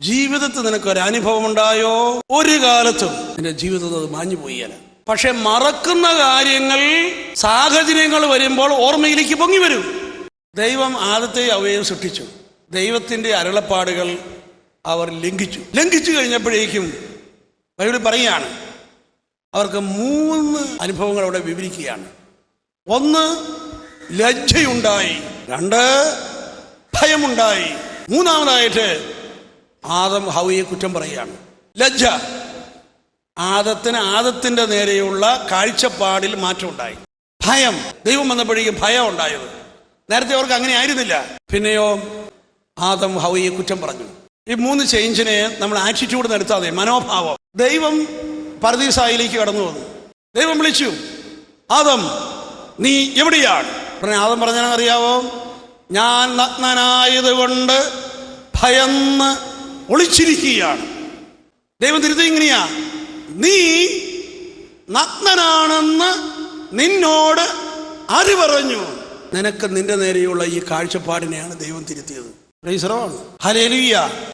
ജീവിതത്തിൽ നിനക്ക് ഒരു അനുഭവം ഉണ്ടായോ ഒരു കാലത്തും നിന്റെ ജീവിതത്തിൽ അത് മാഞ്ഞു പോയില്ല പക്ഷെ മറക്കുന്ന കാര്യങ്ങൾ സാഹചര്യങ്ങൾ വരുമ്പോൾ ഓർമ്മയിലേക്ക് പൊങ്ങി വരും. ദൈവം ആദ്യത്തെ അവയെ സൃഷ്ടിച്ചു. ദൈവത്തിന്റെ അരുളപ്പാടുകൾ അവർ ലംഘിച്ചു. ലംഘിച്ചു കഴിഞ്ഞപ്പോഴേക്കും ബൈബിൾ പറയുകയാണ് അവർക്ക് മൂന്ന് അനുഭവങ്ങൾ അവിടെ വിവരിക്കുകയാണ്. ഒന്ന് ലജ്ജയുണ്ടായി. രണ്ട് ഭയമുണ്ടായി. മൂന്നാമതായിട്ട് ആദം ഹൗയെ കുറ്റം പറയുകയാണ്. ലജ്ജ. ആദത്തിന് ആദത്തിന്റെ നേരെയുള്ള കാഴ്ചപ്പാടിൽ മാറ്റമുണ്ടായി ഭയം. ദൈവം വന്നപ്പോഴേക്കും ഭയം ഉണ്ടായത്. നേരത്തെ അവർക്ക് അങ്ങനെ ആയിരുന്നില്ല. പിന്നെയോ ആദം ഹൗയെ കുറ്റം പറഞ്ഞു. ഈ മൂന്ന് ചേഞ്ചിനെ നമ്മൾ ആറ്റിറ്റ്യൂഡ് നടത്താതെ മനോഭാവം. ദൈവം പരദീസായിലേക്ക് കടന്നു വന്നു. ദൈവം വിളിച്ചു. ആദം നീ എവിടെയാണ്? പറഞ്ഞു ആദം പറഞ്ഞാൽ അറിയാവോ? ഞാൻ നഗ്നനായതുകൊണ്ട് ഭയന്ന് ഒളിച്ചിരിക്കുകയാണ്. ദൈവം തിരുത്തി ഇങ്ങനെയാ നീ നഗ്നനാണെന്ന് നിന്നോട് അറി പറഞ്ഞു നിനക്ക് നിന്റെ നേരെയുള്ള ഈ കാഴ്ചപ്പാടിനെയാണ് ദൈവം തിരുത്തിയത്. ഹലേലുയ്യ